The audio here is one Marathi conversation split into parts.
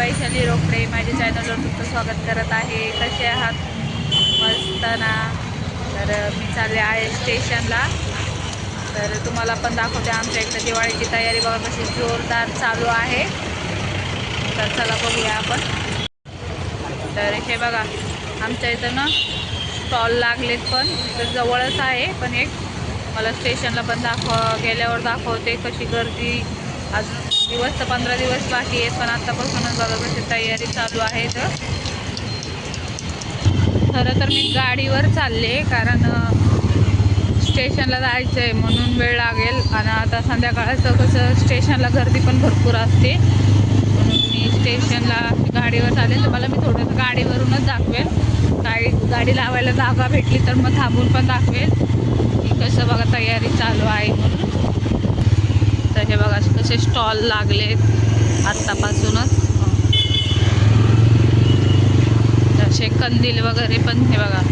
वैशाली रोकडे माझ्या चॅनलवर तुमचं स्वागत करत आहे. कसे आहात? मस्त ना? तर मी चालले आहे स्टेशनला तर तुम्हाला पण दाखवते आमच्या इकडे दिवाळीची तयारी. बघा कशी जोरदार चालू आहे. तर चला बघूया आपण. तर हे बघा आमच्या इथं ना स्टॉल लागलेत पण. तर जवळच आहे पण एक. मला स्टेशनला पण दाखव गेल्यावर दाखवते कशी गर्दी. अजून दिवस तर पंधरा दिवस बाकी आहेत पण आत्तापासूनच बघा कशी तयारी चालू आहे तर. खरं तर मी गाडीवर चालले कारण स्टेशनला जायचं आहे म्हणून वेळ लागेल. आणि आता संध्याकाळचं कसं स्टेशनला गर्दी पण भरपूर असते. म्हणून मी स्टेशनला गाडीवर चालेल. तर मला मी थोडंसं गाडीवरूनच दाखवेल. गाडी गाडी लावायला जागा भेटली तर मग थांबून पण दाखवेल. की कसं बघा तयारी चालू आहे म्हणून. तर हे बघा कसे स्टॉल लागलेत आत्तापासूनच. असे कंदील वगैरे पण हे बघा.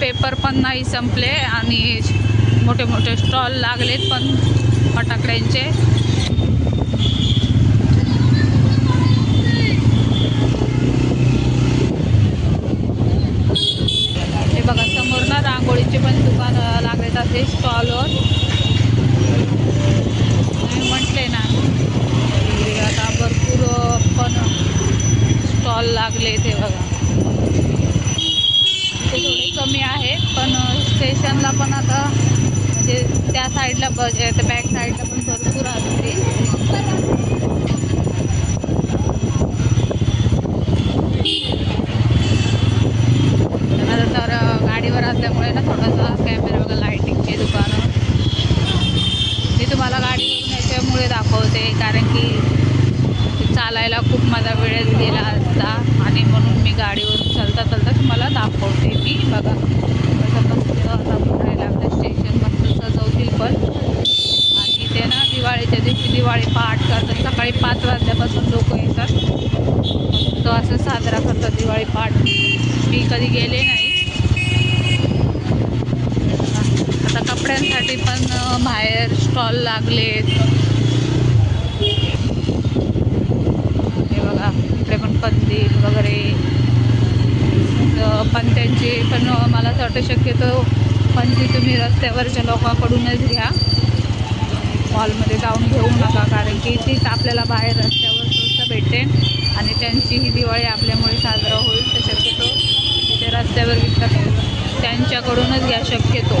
पेपर पण नाही संपले आणि मोठे मोठे स्टॉल लागलेत पण फटाकड्यांचे हे बघा समोर ना रांगोळीचे पण दुकान लागत लागलेत असे स्टॉलवर मी म्हटले ना की आता भरपूर पण स्टॉल लागले ते बघा. ते थोडे कमी आहेत पण स्टेशनला पण आता म्हणजे त्या साईडला बस बॅक साईडला पण भरपूर असते आता तर अं, गाडीवर असल्यामुळे ना थोडासा कॅमेरा वगैरे लाईटिंगचे दुकानं मी तुम्हाला गाडीवरून याच्यामुळे दाखवते कारण की ते चालायला खूप माझा वेळ गेला असता आणि म्हणून मी गाडीवरून चालता चालता तुम्हाला दाखवते मी बघा कसं मस्त आता भरायला लागलं स्टेशन मस्त सजवतील पण आणि ते ना दिवाळीच्या दिवशी दिवाळी पहाट करतात सकाळी पाच वाजल्यापासून लोक येतात तो असं साजरा करतात दिवाळी पहाट मी कधी गेले नाही आता कपड्यांसाठी पण अं, बाहेर स्टॉल लागलेत हे बघा इकडे पण कंदील वगैरे. पण त्यांची पण मला असं वाटतं शक्यतो पण ती तुम्ही रस्त्यावरच्या लोकांकडूनच घ्या. मॉलमध्ये जाऊन घेऊ नका कारण की तीच आपल्याला बाहेर रस्त्यावर स्वस्त भेटते आणि त्यांची ही दिवाळी आपल्यामुळे साजरा होईल. तर शक्यतो तिथे रस्त्यावर विकतात त्यांच्याकडूनच घ्या शक्यतो.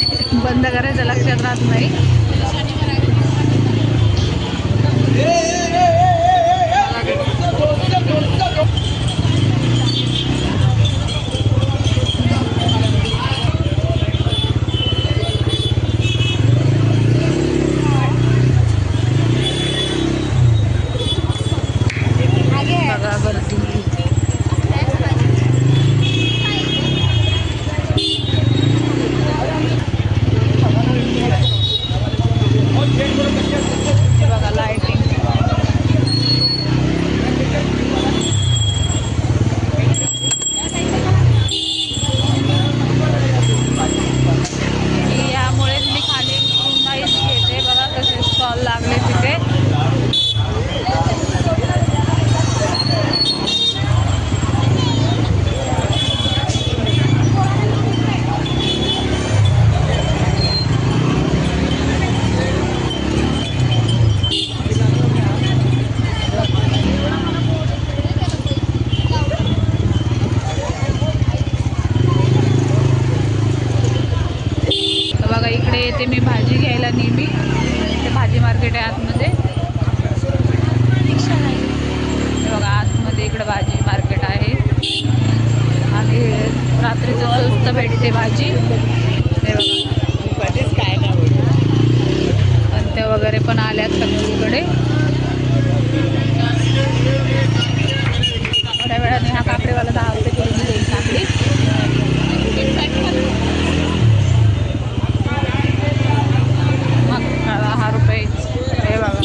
बंद करायचं लक्षात राहत नाही. बघा गर्दी हे बघा लाइटिंग यामुळे मी खाली उतरून नाहीच घेते बघा कसे स्टॉल लागले तिथे तर येते मी भाजी घ्यायला नेहमी ते भाजी मार्केट आहे आतमध्ये. हे बघा आतमध्ये इकडे भाजी मार्केट आहे. आणि रात्रीचं स्वस्त भेटते भाजी. हे बघा. वगैरे पण आल्यात सगळीकडे थोड्या वेळाने हा काकडेवाला दहा रुपये किलो देईल काकडी मग दहा रुपये हे बघा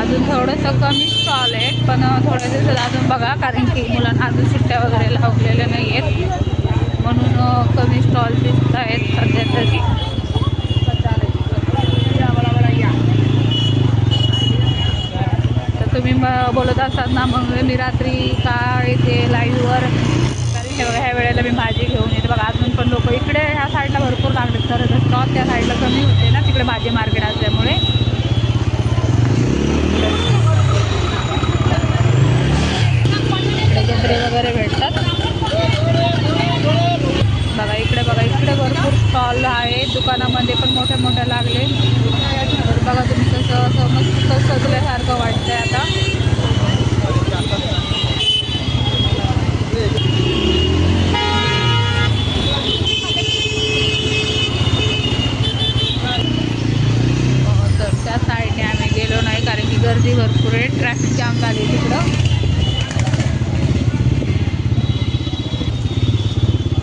अजून थोडंसं कमी स्टॉल आहे पण थोड्या दिवसात अजून बघा कारण की मुलांना अजून सुट्ट्या वगैरे लावलेल्या नाही आहेत म्हणून कमी स्टॉल दिसत आहेत सध्या तरी. तर तुम्ही बोलत असाल ना मग मी रात्री का येते लाईव्हवर ह्या ह्या वेळेला मी भाजी घेऊन येते. बघा अजून पण लोक इकडे ह्या साईडला भरपूर लागले तर स्टॉल त्या साईडला कमी होते ना तिकडे भाजी मार्ग असल्यामुळे इकडे गजरे वगैरे भेटतात बघा इकडे बघा इकडे भरपूर स्टॉल आहे दुकानामध्ये पण मोठ्या मोठ्या लागले तर बघा तुम्ही कसं असं मस्त सजल्यासारखं वाटतंय आता हो, तर त्या साईडने आम्ही गेलो नाही कारण की गर्दी भरपूर आहे ट्रॅफिक जाम झाली तिकडं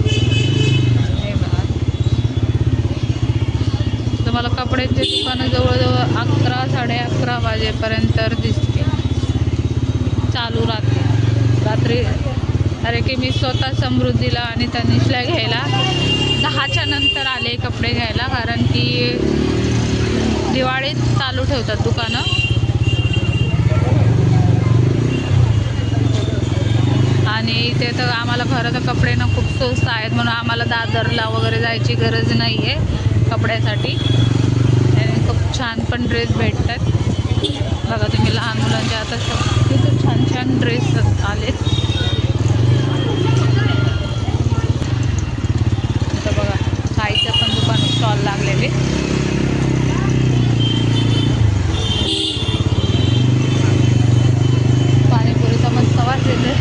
हे बघा तुम्हाला कपड्याचे दुकानं जवळजवळ अकरा साडे अकरा वाजेपर्यंत दिसते. चालू राहते. रात्री अरे की मी स्वतः समृद्धीला आणि तनिषला घ्यायला दहाच्या नंतर आले कपडे घ्यायला कारण की दिवाळीत चालू ठेवतात दुकानं. आणि इथे तर आम्हाला खरं तर कपडे ना खूप स्वस्त आहेत म्हणून आम्हाला दादरला वगैरे जायची गरज नाही आहे कपड्यासाठी. छान पण ड्रेस भेटतात. बघा तुम्ही लहान मुलांचे आता स- किती छान छान ड्रेस आलेत. आता बघा साईचं पण दुकान स्टॉल लागलेले पाणीपुरीचा मस्त वास येते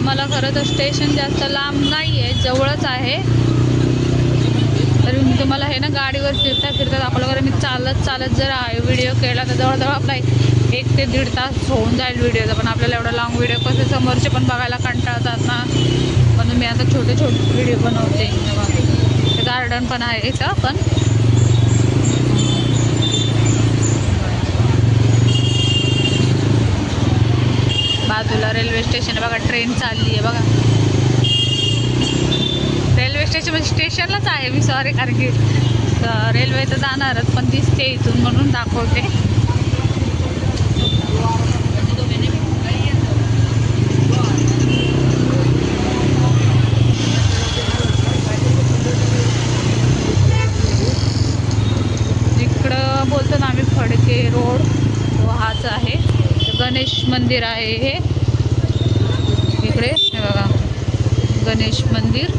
मला खरं तर स्टेशन जास्त लांब नाही आहे जवळच आहे. तरी मी तुम्हाला हे ना गाडीवर फिरता फिरता दाखवलं मी चालत चालत जर आहे व्हिडिओ केला तर जवळजवळ आपला एक ते दीड तास होऊन जाईल व्हिडिओचा पण आपल्याला एवढा लाँग व्हिडिओ कसे समोरचे पण बघायला कंटाळतात ना. म्हणून मी आता छोटे छोटे व्हिडिओ बनवते. ते गार्डन पण आहे इथं पण. बाजूला रेल्वे स्टेशन आहे बघा ट्रेन चालली आहे बघा. स्टेशन म्हणजे स्टेशनलाच आहे मी सॉरी कारण की रेल्वे तर जाणारच पण दिसते इथून म्हणून दाखवते. इकडं बोलतो ना आम्ही फडके रोड तो हाच आहे. गणेश मंदिर आहे हे. इकडे हे बघा. गणेश मंदिर.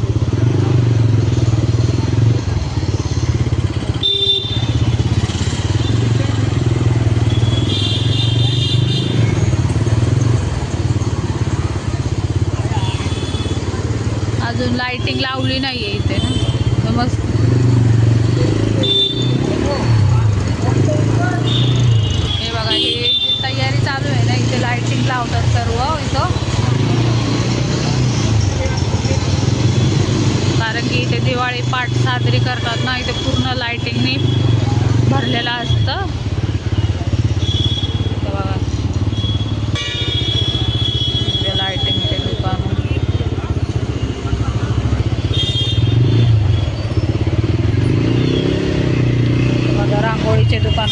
लायटिंग लाइटिंग लावली नाही आहे इथे ना. मस्त हे बघा हे तयारी चालू आहे ना इथे लाइटिंग लावतात सर्व इथं. कारण की इथे दिवाळी पाठ साजरी करतात ना इथे पूर्ण लाइटिंगनी भरलेलं असतं इथे बघा इथे लाइटिंगचे दुकान बघा रांगोळीचे दुकान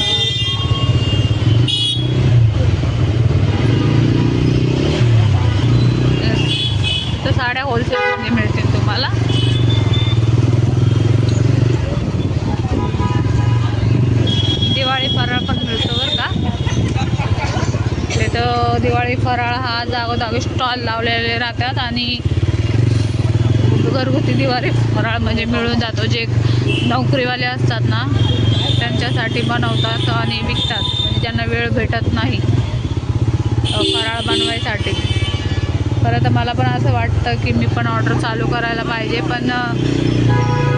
इथं साड्या होलसेलमध्ये मिळतील तुम्हाला दिवाळी फराळ पण मिळतो बरं का तिथं दिवाळी फराळ हा जागोजागी स्टॉल लावलेले राहतात आणि घरगुती दिवाळी फराळ म्हणजे मिळून जातो. जे नोकरीवाले असतात ना त्यांच्यासाठी बनवतात आणि विकतात. म्हणजे ज्यांना वेळ भेटत नाही फराळ बनवायसाठी. खरं तर मला पण असं वाटतं की मी पण ऑर्डर चालू करायला पाहिजे पण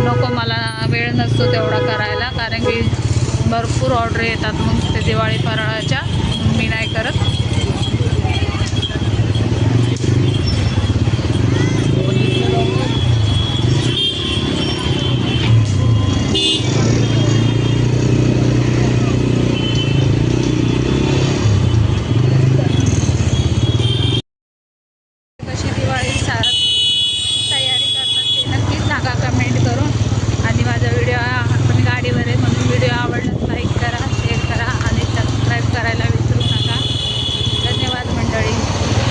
नको मला वेळ नसतो तेवढा करायला. कारण की भरपूर ऑर्डर येतात मग ते दिवाळी फराळाच्या. मी नाही करत.